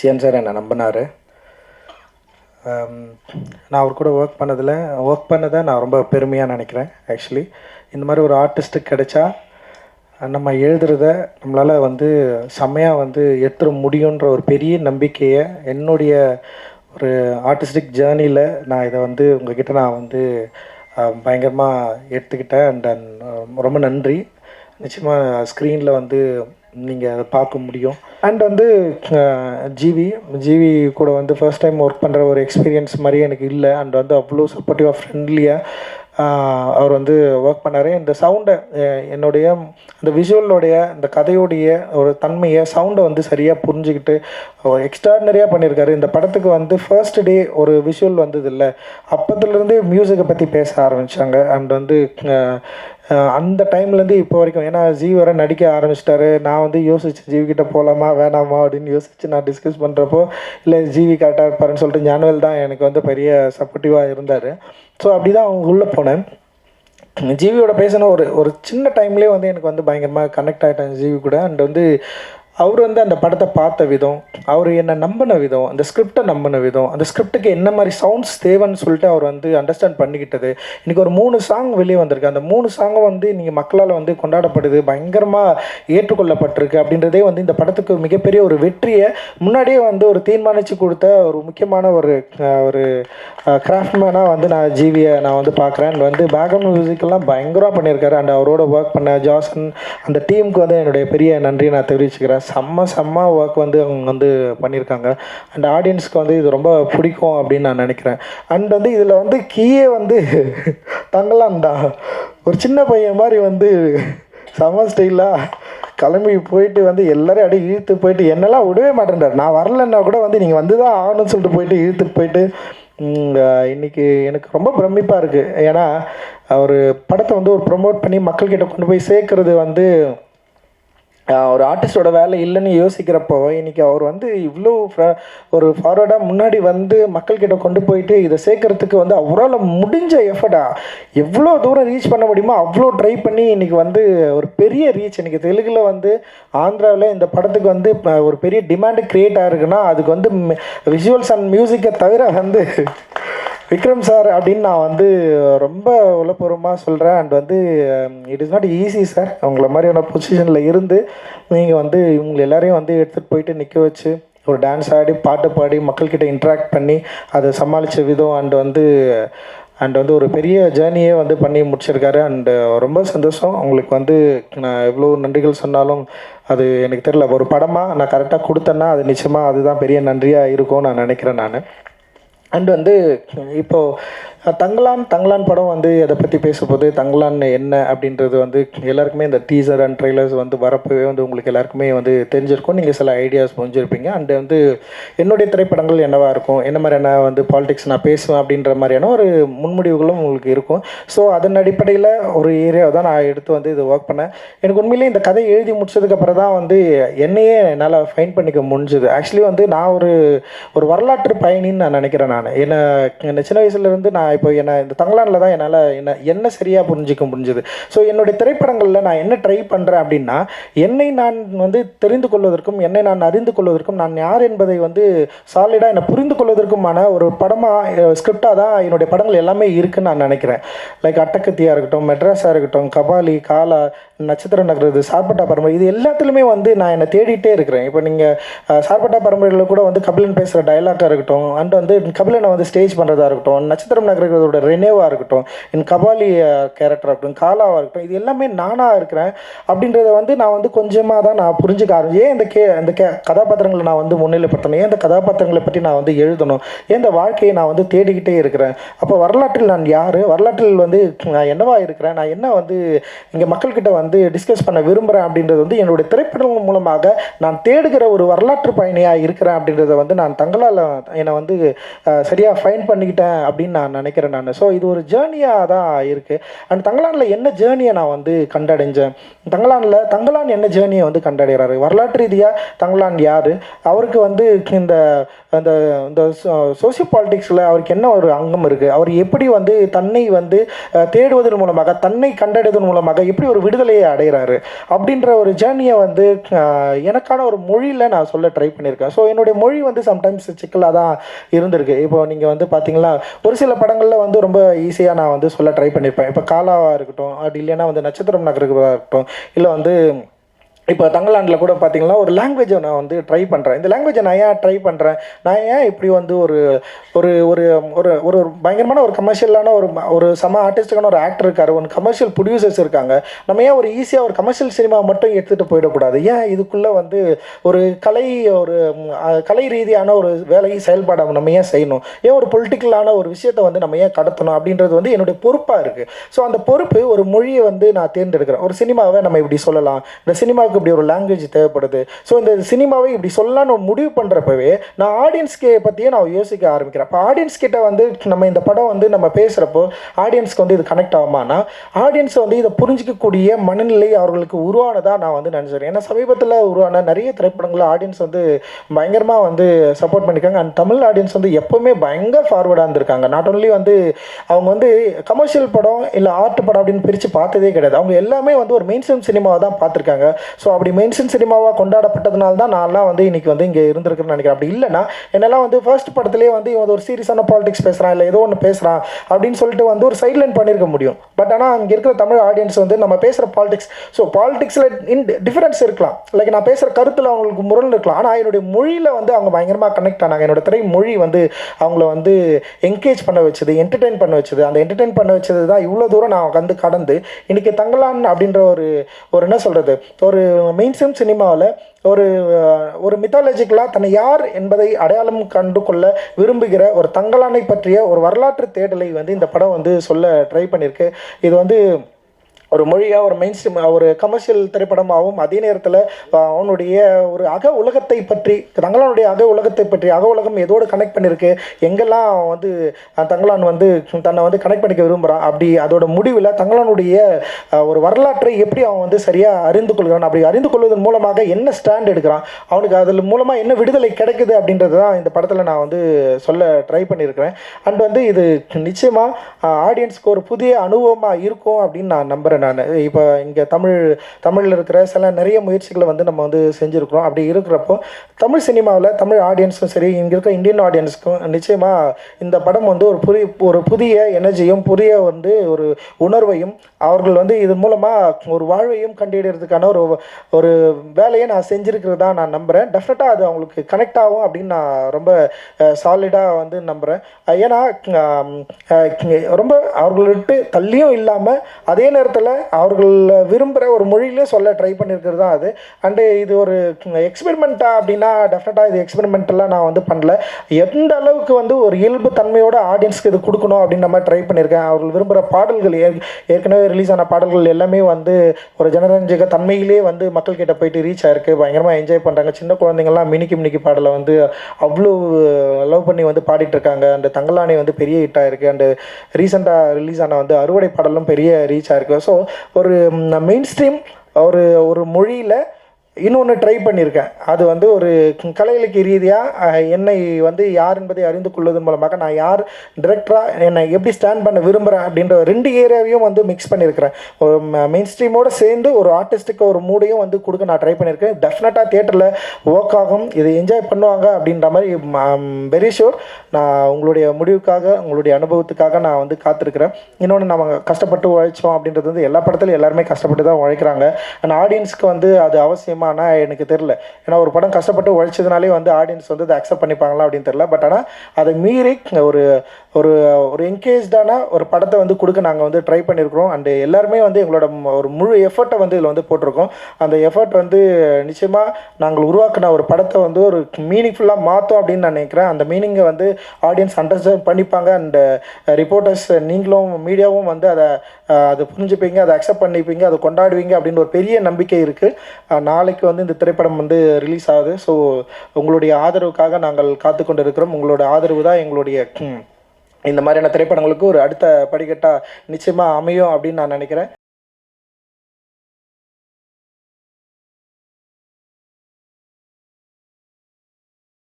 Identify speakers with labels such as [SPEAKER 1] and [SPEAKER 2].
[SPEAKER 1] CN sir என்னை நம்பினார். நான் அவர் கூட ஒர்க் பண்ணதில் ஒர்க் பண்ணதை நான் ரொம்ப பெருமையாக நினைக்கிறேன் ஆக்சுவலி இந்த மாதிரி ஒரு ஆர்டிஸ்ட்டுக்கு கிடைச்சா நம்ம எழுதுறத நம்மளால் வந்து செம்மையாக வந்து எடுத்துட முடியுன்ற ஒரு பெரிய நம்பிக்கையை என்னுடைய ஒரு ஆர்டிஸ்டிக் ஜேர்னியில் நான் இதை வந்து உங்ககிட்ட நான் வந்து பயங்கரமாக எடுத்துக்கிட்டேன் அண்ட் ரொம்ப நன்றி. நிச்சயமாக ஸ்க்ரீனில் வந்து நீங்கள் அதை பார்க்க முடியும். அண்ட் வந்து ஜிவி ஜிவி கூட வந்து ஃபர்ஸ்ட் டைம் ஒர்க் பண்ணுற ஒரு எக்ஸ்பீரியன்ஸ் மாதிரி எனக்கு இல்லை. அண்ட் வந்து அவ்வளோ சப்போர்ட்டிவாக ஃப்ரெண்ட்லியாக அவர் வந்து ஒர்க் பண்ணார். இந்த சவுண்டை என்னுடைய அந்த விஷுவலோடைய இந்த கதையோடைய ஒரு தன்மையை சவுண்டை வந்து சரியாக புரிஞ்சுக்கிட்டு எக்ஸ்ட்ராடினரியாக பண்ணியிருக்காரு இந்த படத்துக்கு வந்து ஃபர்ஸ்ட் டே ஒரு விஷுவல் வந்தது இல்லை அப்போதுலேருந்தே மியூசிக்கை பற்றி பேச ஆரம்பித்தாங்க அண்ட் வந்து அந்த டைம்லேருந்து இப்போ வரைக்கும். ஏன்னா ஜி வர நடிக்க ஆரம்பிச்சிட்டாரு. நான் வந்து யோசிச்சு ஜீவிக்கிட்ட போகலாமா வேணாமா அப்படின்னு யோசிச்சு நான் டிஸ்கஸ் பண்ணுறப்போ இல்லை ஜிவி கரெக்டாக இருப்பாருன்னு சொல்லிட்டு ஞானவேல் தான் எனக்கு வந்து பெரிய சப்போர்ட்டிவாக இருந்தார். ஸோ அப்படி தான் அவங்க உள்ளே போனேன். ஜீவியோட பேசின ஒரு ஒரு சின்ன டைம்லேயே வந்து எனக்கு வந்து பயங்கரமாக கனெக்ட் ஆகிட்டேன் ஜீவி கூட. அண்ட் வந்து அவர் வந்து அந்த படத்தை பார்த்த விதம் அவர் என்னை நம்பின விதம் அந்த ஸ்கிரிப்டை நம்பின விதம் அந்த ஸ்கிரிப்டுக்கு என்ன மாதிரி சவுண்ட்ஸ் தேவைன்னு சொல்லிட்டு அவர் வந்து அண்டர்ஸ்டாண்ட் பண்ணிக்கிட்டது. இன்றைக்கி ஒரு மூணு சாங் வெளியே வந்திருக்கு. அந்த மூணு சாங்கும் வந்து நீங்கள் மக்களால் வந்து கொண்டாடப்படுது பயங்கரமாக ஏற்றுக்கொள்ளப்பட்டிருக்கு அப்படின்றதே வந்து இந்த படத்துக்கு மிகப்பெரிய ஒரு வெற்றியை முன்னாடியே வந்து ஒரு தீர்மானித்து கொடுத்த ஒரு முக்கியமான ஒரு ஒரு கிராஃப்ட்மேனாக வந்து நான் ஜீவியை நான் வந்து பார்க்குறேன். அண்ட் வந்து பேக்ரவுண்ட் மியூசிக்கெல்லாம் பயங்கரமாக பண்ணியிருக்காரு. அண்ட் அவரோட ஒர்க் பண்ண ஜாசன் அந்த டீமுக்கு வந்து என்னுடைய பெரிய நன்றியை நான் தெரிவிச்சுக்கிறேன். செம்ம செம்ம ஒர்க் வந்து அவங்க வந்து பண்ணியிருக்காங்க. அண்ட் ஆடியன்ஸ்க்கு வந்து இது ரொம்ப பிடிக்கும் அப்படின்னு நான் நினைக்கிறேன். அண்ட் வந்து இதில் வந்து கீயே வந்து தங்கலாம்டா ஒரு சின்ன பையன் மாதிரி வந்து செம்ம ஸ்டைலாக கிளம்பி போயிட்டு வந்து எல்லாரையும் அப்படியே இழுத்து போயிட்டு என்னெல்லாம் விடவே மாட்டேன்டார் நான் வரலன்னா கூட வந்து நீங்கள் வந்து தான் ஆகணும்னு சொல்லிட்டு போயிட்டு இழுத்துட்டு போயிட்டு இன்றைக்கி எனக்கு ரொம்ப பிரமிப்பாக இருக்குது ஏன்னா ஒரு படத்தை வந்து ஒரு ப்ரொமோட் பண்ணி மக்கள்கிட்ட கொண்டு போய் சேர்க்குறது வந்து ஒரு ஆர்டிஸ்டோட வேலை இல்லைன்னு யோசிக்கிறப்போ இன்றைக்கி அவர் வந்து இவ்வளோ ஒரு ஃபார்வர்டாக முன்னாடி வந்து மக்கள்கிட்ட கொண்டு போயிட்டு இதை சேர்க்கறதுக்கு வந்து அவரால் முடிஞ்ச எஃபர்டா எவ்வளோ தூரம் ரீச் பண்ண முடியுமோ அவ்வளோ ட்ரை பண்ணி இன்றைக்கி வந்து ஒரு பெரிய ரீச் இன்றைக்கி தெலுங்கில் வந்து ஆந்திராவில் இந்த படத்துக்கு வந்து ஒரு பெரிய டிமாண்டு க்ரியேட் ஆகிருக்குன்னா அதுக்கு வந்து விஷுவல்ஸ் அண்ட் மியூசிக்கை தவிர வந்து விக்ரம் சார் அப்படின்னு நான் வந்து ரொம்ப உளப்பூர்வமாக சொல்கிறேன் அண்ட் வந்து it is not easy sir அவங்கள மாதிரியான பொசிஷனில் இருந்து நீங்கள் வந்து இவங்க எல்லாரையும் வந்து எடுத்துகிட்டு போயிட்டு நிற்க வச்சு ஒரு டான்ஸ் ஆடி பாட்டு பாடி மக்கள்கிட்ட இன்ட்ராக்ட் பண்ணி அதை சமாளித்த விதம் அண்ட் வந்து அண்ட் வந்து ஒரு பெரிய ஜேர்னியே வந்து பண்ணி முடிச்சிருக்காரு. அண்டு uh, ரொம்ப சந்தோஷம். உங்களுக்கு வந்து நான் எவ்வளோ நன்றிகள் சொன்னாலும் அது எனக்கு தெரியல. ஒரு படமாக நான் கரெக்டாக கொடுத்தேன்னா அது நிச்சயமாக அதுதான் பெரிய நன்றியாக இருக்கும் நான் நினைக்கிறேன் நான். அண்ட் வந்து இப்போது தங்கலான் தங்கலான் படம் வந்து அதை பற்றி பேசும்போது தங்கலான் என்ன அப்படின்றது வந்து எல்லாருக்குமே இந்த டீசர் அண்ட் ட்ரெய்லர்ஸ் வந்து வரப்பவே வந்து உங்களுக்கு எல்லாருக்குமே வந்து தெரிஞ்சிருக்கும். நீங்கள் சில ஐடியாஸ் புரிஞ்சிருப்பீங்க. அண்ட் வந்து என்னுடைய திரைப்படங்கள் என்னவாக இருக்கும்? என்ன மாதிரியான வந்து பாலிடிக்ஸ் நான் பேசுவேன் அப்படின்ற மாதிரியான ஒரு முன்முடிவுகளும் உங்களுக்கு இருக்கும். ஸோ அதன் அடிப்படையில் ஒரு ஏரியாவை தான் நான் எடுத்து வந்து இது ஒர்க் பண்ணேன். எனக்கு உண்மையிலேயே இந்த கதை எழுதி முடிச்சதுக்கப்புறம் தான் வந்து என்னையே என்னால் ஃபைன் பண்ணிக்க முடிஞ்சுது. ஆக்சுவலி வந்து நான் ஒரு ஒரு வரலாற்று பயணின்னு நான் நினைக்கிறேன் நான். என்ன என்ன சின்ன வயசுலேருந்து நான் இப்போ என்ன இந்த தங்கலானில் தான் என்னால் என்ன என்ன சரியாக புரிஞ்சிக்க முடிஞ்சது. ஸோ என்னுடைய திரைப்படங்களில் நான் என்ன ட்ரை பண்ணுறேன் அப்படின்னா என்னை நான் வந்து தெரிந்து கொள்வதற்கும் என்னை நான் அறிந்து கொள்வதற்கும் நான் யார் என்பதை வந்து சாலிடாக என்னை புரிந்து கொள்வதற்குமான ஒரு படமாக ஸ்கிரிப்டாக தான் என்னுடைய படங்கள் எல்லாமே இருக்குன்னு நான் நினைக்கிறேன். லைக் அட்டக்கத்தியாக இருக்கட்டும் மெட்ராஸாக இருக்கட்டும் கபாலி காலா நட்சத்திர நகரது சார்பட்டா பரம்பரை இது எல்லாத்துலேயுமே வந்து நான் என்னை தேடிட்டே இருக்கிறேன். இப்போ நீங்கள் சார்பட்டா பரம்பரையில் கூட வந்து கபிலன் பேசுகிற டைலாக்காக இருக்கட்டும் அண்ட் வந்து கபிலனை வந்து ஸ்டேஜ் பண்ணுறதா இருக்கட்டும் நட்சத்திரம் இருக்கிறதோட ரெனேவாக இருக்கட்டும் என் கபாலி கேரக்டராக uh, இருக்கட்டும் காலாவாக இருக்கட்டும் இது எல்லாமே நானாக இருக்கிறேன். அப்படின்றத வந்து நான் வந்து கொஞ்சமாக தான் நான் புரிஞ்சுக்க ஆரம்பிச்சு ஏன் இந்த கே இந்த கே கதாபாத்திரங்களை நான் வந்து முன்னிலைப்படுத்தணும்? ஏன் இந்த கதாபாத்திரங்களை பற்றி நான் வந்து எழுதணும்? ஏன் இந்த வாழ்க்கையை நான் வந்து தேடிக்கிட்டே இருக்கிறேன்? அப்போ வரலாற்றில் நான் யார்? வரலாற்றில் வந்து நான் என்னவா இருக்கிறேன்? நான் என்ன வந்து இங்கே மக்கள்கிட்ட வந்து டிஸ்கஸ் பண்ண விரும்புகிறேன் அப்படின்றது வந்து என்னுடைய திரைப்படங்கள் மூலமாக நான் தேடுகிற ஒரு வரலாற்று பயணியாக இருக்கிறேன் அப்படின்றத வந்து நான் தங்களால் என்னை வந்து uh, சரியாக ஃபைன் பண்ணிக்கிட்டேன் அப்படின்னு நான் நினைக்கிறேன். நினைக்கிறேன் நான். ஸோ இது ஒரு ஜேர்னியாக தான் இருக்குது அண்ட் தங்கலானில் என்ன ஜேர்னியை நான் வந்து கண்டடைஞ்சேன்? தங்கலானில் தங்கலான் என்ன ஜேர்னியை வந்து கண்டடைகிறாரு? வரலாற்று ரீதியாக தங்கலான் யார்? அவருக்கு வந்து இந்த அந்த இந்த சோசியோ பாலிட்டிக்ஸில் அவருக்கு என்ன ஒரு அங்கம் இருக்குது அவர் எப்படி வந்து தன்னை வந்து தேடுவதன் மூலமாக தன்னை கண்டடைவதன் மூலமாக எப்படி ஒரு விடுதலையை அடைகிறாரு? அப்படின்ற ஒரு ஜேர்னியை வந்து எனக்கான ஒரு மொழியில் நான் சொல்ல ட்ரை பண்ணியிருக்கேன். ஸோ என்னுடைய மொழி வந்து சம்டைம்ஸ் சிக்கலாக தான் இருந்திருக்கு. இப்போ நீங்கள் வந்து பார்த்தீங்களா ஒரு சில படங்கள் படங்களில் வந்து ரொம்ப ஈஸியாக நான் வந்து சொல்ல ட்ரை பண்ணியிருப்பேன் இப்போ காலாவாக இருக்கட்டும் அப்படி இல்லைன்னா வந்து நட்சத்திரம் நகருக்கிறதா இருக்கட்டும் இல்லை வந்து இப்போ தங்கலாண்டில் கூட பார்த்தீங்கன்னா ஒரு லாங்குவேஜை நான் வந்து ட்ரை பண்ணுறேன் இந்த லாங்குவேஜை நான் ஏன் ட்ரை பண்ணுறேன் நான் ஏன் இப்படி வந்து ஒரு ஒரு ஒரு ஒரு ஒரு பயங்கரமான ஒரு கமர்ஷியலான ஒரு ஒரு சம ஆர்டிஸ்டுக்கான ஒரு ஆக்டர் இருக்கார். ஒரு கமர்ஷியல் ப்ரொடியூசர்ஸ் இருக்காங்க. நம்ம ஏன் ஒரு ஈஸியாக ஒரு கமர்ஷியல் சினிமா மட்டும் எடுத்துகிட்டு போயிடக்கூடாது? ஏன் இதுக்குள்ளே வந்து ஒரு கலை ஒரு கலை ரீதியான ஒரு வேலை செயல்பாடை நம்ம ஏன் செய்யணும்? ஏன் ஒரு பொலிட்டிக்கலான ஒரு விஷயத்தை வந்து நம்ம ஏன் கடத்தணும்? அப்படின்றது வந்து என்னுடைய பொறுப்பாக இருக்குது ஸோ அந்த பொறுப்பு ஒரு மொழியை வந்து நான் தேர்ந்தெடுக்கிறேன். ஒரு சினிமாவை நம்ம இப்படி சொல்லலாம். இந்த சினிமாவுக்கு இப்படி ஒரு லாங்குவேஜ் தேவைப்படுது. ஸோ இந்த சினிமாவை இப்படி சொல்லலாம்னு முடிவு பண்ணுறப்பவே நான் ஆடியன்ஸ்க்கு பற்றியே நான் யோசிக்க ஆரம்பிக்கிறேன். அப்போ ஆடியன்ஸ் கிட்ட வந்து நம்ம இந்த படம் வந்து நம்ம பேசுகிறப்போ ஆடியன்ஸ்க்கு வந்து இது கனெக்ட் ஆகுமானா ஆடியன்ஸ் வந்து இதை புரிஞ்சிக்கக்கூடிய மனநிலை அவர்களுக்கு உருவானதாக நான் வந்து நினச்சிக்கிறேன். ஏன்னா சமீபத்தில் உருவான நிறைய திரைப்படங்களை ஆடியன்ஸ் வந்து பயங்கரமாக வந்து சப்போர்ட் பண்ணியிருக்காங்க. அண்ட் தமிழ் ஆடியன்ஸ் வந்து எப்போவுமே பயங்கர ஃபார்வர்டாக இருந்திருக்காங்க. நாட் ஓன்லி வந்து அவங்க வந்து கமர்ஷியல் படம் இல்லை ஆர்ட் படம் அப்படின்னு பிரித்து பார்த்ததே கிடையாது. அவங்க எல்லாமே வந்து ஒரு மெயின் ஸ்ட்ரீம் சினிமாவை தான் பார்த்துருக்காங்க. ஸோ அப்படி மெயின் சினிமாவாக கொண்டாடப்பட்டதுனால தான் நான்லாம் வந்து இன்னைக்கு வந்து இங்கே இருந்திருக்குன்னு நினைக்கிறேன். அப்படி இல்லைன்னா என்னெல்லாம் வந்து ஃபர்ஸ்ட் படத்துலேயே வந்து இவன் ஒரு சீரியஸான பாலிடிக்ஸ் பேசுகிறான் இல்லை ஏதோ ஒன்று பேசுகிறான் அப்படின்னு சொல்லிட்டு வந்து ஒரு சைட்லைன் பண்ணியிருக்க முடியும். பட் ஆனால் அங்கே இருக்கிற தமிழ் ஆடியன்ஸ் வந்து நம்ம பேசுகிற பாலிடிக்ஸ் ஸோ பாலிடிக்ஸில் இன் டிஃப்ரென்ஸ் இருக்கலாம். லைக் நான் பேசுகிற கருத்தில் அவங்களுக்கு முரண் இருக்கலாம். ஆனால் என்னுடைய மொழியில் வந்து அவங்க பயங்கரமாக கனெக்ட் ஆனாங்க. என்னோட திரை மொழி வந்து அவங்கள வந்து என்கேஜ் பண்ண வச்சது என்டர்டெயின் பண்ண வச்சது. அந்த என்டர்டெயின் பண்ண வச்சது தான் இவ்வளோ தூரம் நான் வந்து கடந்து இன்றைக்கி தங்கலான் அப்படின்ற ஒரு ஒரு என்ன சொல்கிறது ஒரு மெயின் ஸ்ட்ரீம் சினிமாவில் ஒரு ஒரு மித்தாலஜிக்கலாக தன்னை யார் என்பதை அடையாளம் கண்டு கொள்ள விரும்புகிற ஒரு தங்கலானை பற்றிய ஒரு வரலாற்று தேடலை வந்து இந்த படம் வந்து சொல்ல ட்ரை பண்ணியிருக்கு இது வந்து ஒரு மொழியாக ஒரு மெயின் ஸ்ட்ரீம் ஒரு கமர்ஷியல் திரைப்படமாகவும் அதே நேரத்தில் அவனுடைய ஒரு அக உலகத்தை பற்றி தங்களானுடைய அக உலகத்தை பற்றி அக உலகம் எதோடு கனெக்ட் பண்ணியிருக்கு எங்கெல்லாம் அவன் வந்து தங்களான் வந்து தன்னை வந்து கனெக்ட் பண்ணிக்க விரும்புகிறான் அப்படி அதோட முடிவில் தங்களானுடைய ஒரு வரலாற்றை எப்படி அவன் வந்து சரியாக அறிந்து கொள்கிறான் அப்படி அறிந்து கொள்வதன் மூலமாக என்ன ஸ்டாண்ட் எடுக்கிறான் அவனுக்கு அதில் மூலமாக என்ன விடுதலை கிடைக்குது அப்படின்றது தான் இந்த படத்தில் நான் வந்து சொல்ல ட்ரை பண்ணியிருக்கிறேன் அண்ட் வந்து இது நிச்சயமாக ஆடியன்ஸ்க்கு ஒரு புதிய அனுபவமாக இருக்கும் அப்படின்னு நான் நம்புகிறேன் நான். இப்போ இங்கே தமிழ் தமிழில் இருக்கிற சில நிறைய முயற்சிகளை வந்து நம்ம வந்து செஞ்சுருக்குறோம். அப்படி இருக்கிறப்போ தமிழ் சினிமாவில் தமிழ் ஆடியன்ஸும் சரி இங்கே இருக்கிற இந்தியன் ஆடியன்ஸுக்கும் நிச்சயமாக இந்த படம் வந்து ஒரு புதிய ஒரு புதிய எனர்ஜியும் புதிய வந்து ஒரு உணர்வையும் அவர்கள் வந்து இதன் மூலமாக ஒரு வாழ்வையும் கண்டிடுறதுக்கான ஒரு ஒரு வேலையை நான் செஞ்சுருக்கிறதா நான் நம்புகிறேன் டெஃபினட்டாக அது அவங்களுக்கு கனெக்ட் ஆகும் அப்படின்னு நான் ரொம்ப சாலிடாக வந்து நம்புகிறேன் ஏன்னா ரொம்ப அவர்களை தள்ளியும் இல்லாமல் அதே நேரத்தில் அவர்கள் விரும்புகிற ஒரு மொழியிலே சொல்ல ட்ரை பண்ணியிருக்கிறது தான் அது. அண்டு இது ஒரு எக்ஸ்பெரிமெண்ட்டா அப்படின்னா டெஃபினட்டாக இது எக்ஸ்பெரிமெண்டெல்லாம் நான் வந்து பண்ணல. எந்த அளவுக்கு வந்து ஒரு இயல்பு தன்மையோட ஆடியன்ஸ்க்கு இது கொடுக்கணும் அப்படின்னு நம்ம ட்ரை பண்ணியிருக்கேன் அவர்கள் விரும்புகிற பாடல்கள் ஏ ஏற்கனவே ரிலீஸ் ஆன பாடல்கள் எல்லாமே வந்து ஒரு ஜனரஞ்சக தன்மையிலே வந்து மக்கள்கிட்ட போயிட்டு ரீச் ஆயிருக்கு. பயங்கரமாக என்ஜாய் பண்ணுறாங்க சின்ன குழந்தைங்கள்லாம் மினிக்கி மினிக்கி பாடலை வந்து அவ்வளோ லவ் பண்ணி வந்து பாடிட்டு இருக்காங்க. அந்த தங்கலானி வந்து பெரிய ஹிட் ஆயிருக்கு. அண்டு ரீசெண்டாக ரிலீஸ் ஆன வந்து அறுவடை பாடலும் பெரிய ரீச் ஆயிருக்கு. ஸோ ஒரு மெயின் ஸ்ட்ரீம் ஒரு ஒரு மொழியில் இன்னொன்று ட்ரை பண்ணியிருக்கேன் அது வந்து ஒரு கலை இலக்கிய ரீதியாக என்னை வந்து யார் என்பதை அறிந்து கொள்வதன் மூலமாக நான் யார் டிரெக்டராக என்னை எப்படி ஸ்டாண்ட் பண்ண விரும்புகிறேன் அப்படின்ற ரெண்டு ஏரியாவையும் வந்து மிக்ஸ் பண்ணியிருக்கிறேன் ஒரு மெயின் ஸ்ட்ரீமோடு சேர்ந்து ஒரு ஆர்டிஸ்ட்டுக்கு ஒரு மூடையும் வந்து கொடுக்க நான் ட்ரை பண்ணியிருக்கேன் டெஃபினட்டாக தேட்டரில் ஒர்க் ஆகும். இதை என்ஜாய் பண்ணுவாங்க அப்படின்ற மாதிரி வெரி ஷூர் நான் உங்களுடைய முடிவுக்காக உங்களுடைய அனுபவத்துக்காக நான் வந்து காத்திருக்கிறேன். இன்னொன்று நம்ம கஷ்டப்பட்டு உழைச்சோம் அப்படின்றது வந்து எல்லா படத்துலையும் எல்லாருமே கஷ்டப்பட்டு தான் உழைக்கிறாங்க. அண்ட் ஆடியன்ஸ்க்கு வந்து அது அவசியம் அவசியமானா எனக்கு தெரில ஏன்னா ஒரு படம் கஷ்டப்பட்டு உழைச்சதுனாலே வந்து ஆடியன்ஸ் வந்து அதை அக்செப்ட் பண்ணிப்பாங்களா அப்படின்னு தெரில பட் ஆனால் அதை மீறி ஒரு ஒரு ஒரு என்கேஜ்டான ஒரு படத்தை வந்து கொடுக்க நாங்கள் வந்து ட்ரை பண்ணியிருக்கிறோம் அண்டு எல்லாருமே வந்து எங்களோட ஒரு முழு எஃபர்ட்டை வந்து இதில் வந்து போட்டிருக்கோம். அந்த எஃபர்ட் வந்து நிச்சயமாக நாங்கள் உருவாக்கின ஒரு படத்தை வந்து ஒரு மீனிங்ஃபுல்லாக மாற்றோம் அப்படின்னு நான் நினைக்கிறேன். அந்த மீனிங்கை வந்து ஆடியன்ஸ் அண்டர்ஸ்டாண்ட் பண்ணிப்பாங்க. அண்டு ரிப்போர்ட்டர்ஸ் நீங்களும் மீடியாவும் வந்து அதை அதை புரிஞ்சுப்பீங்க அதை அக்செப்ட் பண்ணிப்பீங்க அதை கொண்டாடுவீங்க அப்படின்னு ஒரு பெரிய நம்பிக்கை இருக்குது நாளைக்கு வந்து இந்த திரைப்படம் வந்து ரிலீஸ் ஆகுது. ஸோ உங்களுடைய ஆதரவுக்காக நாங்கள் காத்து கொண்டு இருக்கிறோம் உங்களோட ஆதரவு தான் எங்களுடைய இந்த மாதிரியான திரைப்படங்களுக்கு ஒரு அடுத்த படிக்கட்டாக நிச்சயமாக அமையும் அப்படின்னு நான் நினைக்கிறேன்.